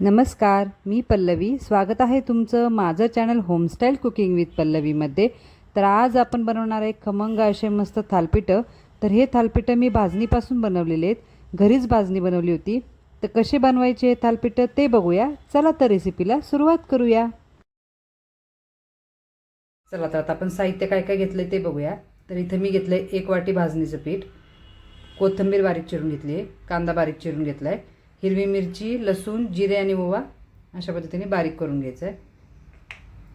नमस्कार मी पल्लवी. स्वागत आहे तुमचं माझं चॅनल होमस्टाईल कुकिंग विथ पल्लवीमध्ये. तर आज आपण बनवणार आहे खमंग असे मस्त थालपिठं. तर हे थालपिठं मी भाजणीपासून बनवलेले आहेत. घरीच भाजणी बनवली होती. तर कसे बनवायचे हे थालपिठं ते बघूया. चला तर रेसिपीला सुरुवात करूया. चला तर आता आपण साहित्य काय काय घेतलं आहे ते बघूया. तर इथं मी घेतलं आहे एक वाटी भाजणीचं पीठ. कोथिंबीर बारीक चिरून घेतली आहे कांदा बारीक चिरून घेतला आहे हिरवी मिरची लसूण जिरे आणि ओवा अशा पद्धतीने बारीक करून घ्यायचं आहे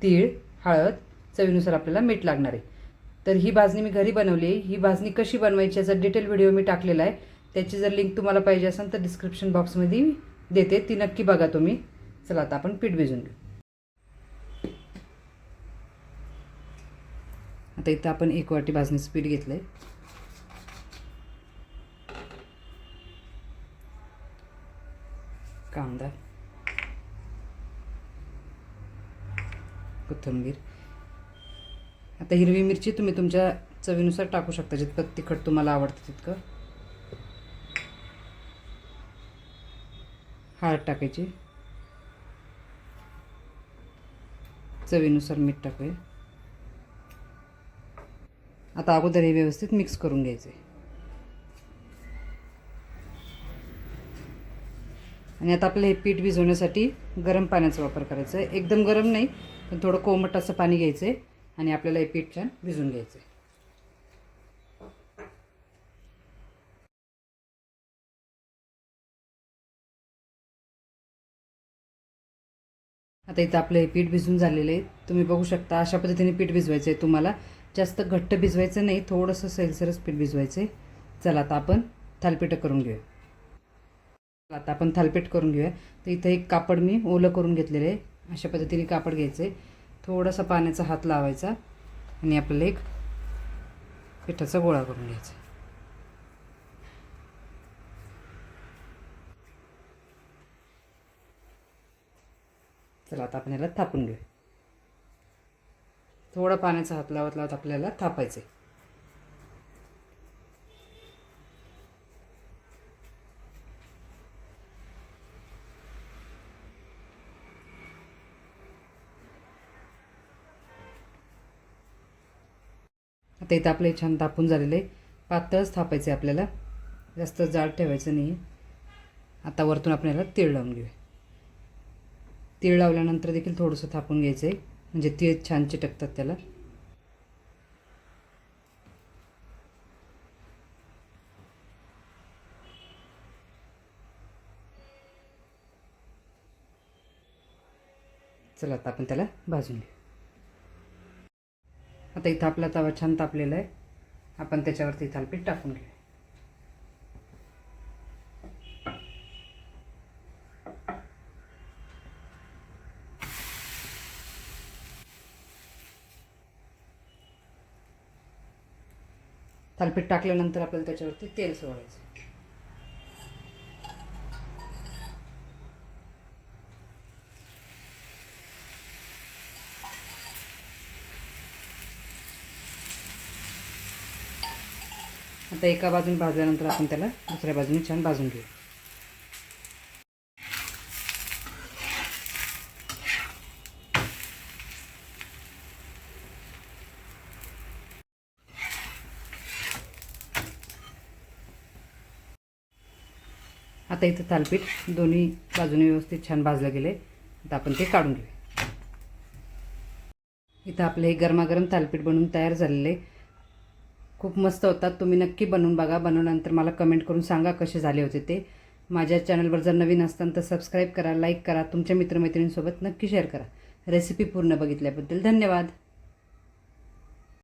तीळ हळद चवीनुसार आपल्याला मीठ लागणार आहे. तर ही भाजणी मी घरी बनवली आहे. ही भाजणी कशी बनवायची याचा डिटेल व्हिडिओ मी टाकलेला आहे. त्याची जर लिंक तुम्हाला पाहिजे असेल तर डिस्क्रिप्शन बॉक्समध्ये देते. ती नक्की बघा तुम्ही. चला आता आपण पीठ भिजून घेऊ. आता इथं आपण एक वाटी भाजणीचं पीठ घेतलं आहे कांदा कोथिंबीर. आता हिरवी मिरची तुम्ही तुमच्या चवीनुसार टाकू शकता जितकं तिखट तुम्हाला आवडतं तितकं. हळद टाकायची. चवीनुसार मीठ टाकूया. आता अगोदर हे व्यवस्थित मिक्स करून घ्यायचे. आणि आता आपलं हे पीठ भिजवण्यासाठी गरम पाण्याचा वापर करायचा आहे. एकदम गरम नाही पण थोडं कोमट असं पाणी घ्यायचं आहे आणि आपल्याला हे पीठ छान भिजून घ्यायचं आहे आता इथं आपलं हे पीठ भिजून झालेलं आहे. तुम्ही बघू शकता अशा पद्धतीने पीठ भिजवायचं आहे तुम्हाला. जास्त घट्ट भिजवायचं नाही थोडंसं सैलसरच पीठ भिजवायचं आहे चला आता आपण थालपीठं करून घेऊया. आता आपण थालपेट करून घेऊया. तर इथं एक कापड मी ओलं करून घेतलेलं आहे. अशा पद्धतीने कापड घ्यायचं आहे थोडासा पाण्याचा हात लावायचा आणि आपल्याला एक पिठाचा गोळा करून घ्यायचा. चला आता आपण याला थापून घेऊया. थोडा पाण्याचा हात लावत लावत आपल्याला थापायचं आहे आता इथं आपलं हे छान तापून झालेलं आहे. पातळच थापायचं आहे आपल्याला. जास्त जाड ठेवायचं नाही आता वरतून आपण याला तीळ लावून घेऊया. तीळ लावल्यानंतर देखील थोडंसं थापून घ्यायचं आहे म्हणजे तीळ छान चिटकतात त्याला. चला आता आपण त्याला भाजून घेऊ. आता इथं आपला तवा छान तापलेला आहे. आपण त्याच्यावरती थालपीठ टाकून घेऊ. थालपीठ टाकल्यानंतर आपल्याला त्याच्यावरती तेल सोडायचं. आता एका बाजूने भाजल्यानंतर आपण त्याला दुसऱ्या बाजूने छान भाजून घेऊ. आता इथं थालपीठ दोन्ही बाजूने व्यवस्थित छान भाजलं गेले आता आपण ते काढून घेऊ. इथं आपलं हे गरमागरम थालपीठ बनवून तयार झालेले आहे. खूप मस्त होतात. तुम्ही नक्की बनवून बघा. बनवल्यानंतर मला कमेंट करून सांगा कसे झाले होते ते. माझ्या चॅनलवर जर नवीन असताना तर सबस्क्राईब करा लाईक करा. तुमच्या मित्रमैत्रिणींसोबत नक्की शेअर करा. रेसिपी पूर्ण बघितल्याबद्दल धन्यवाद.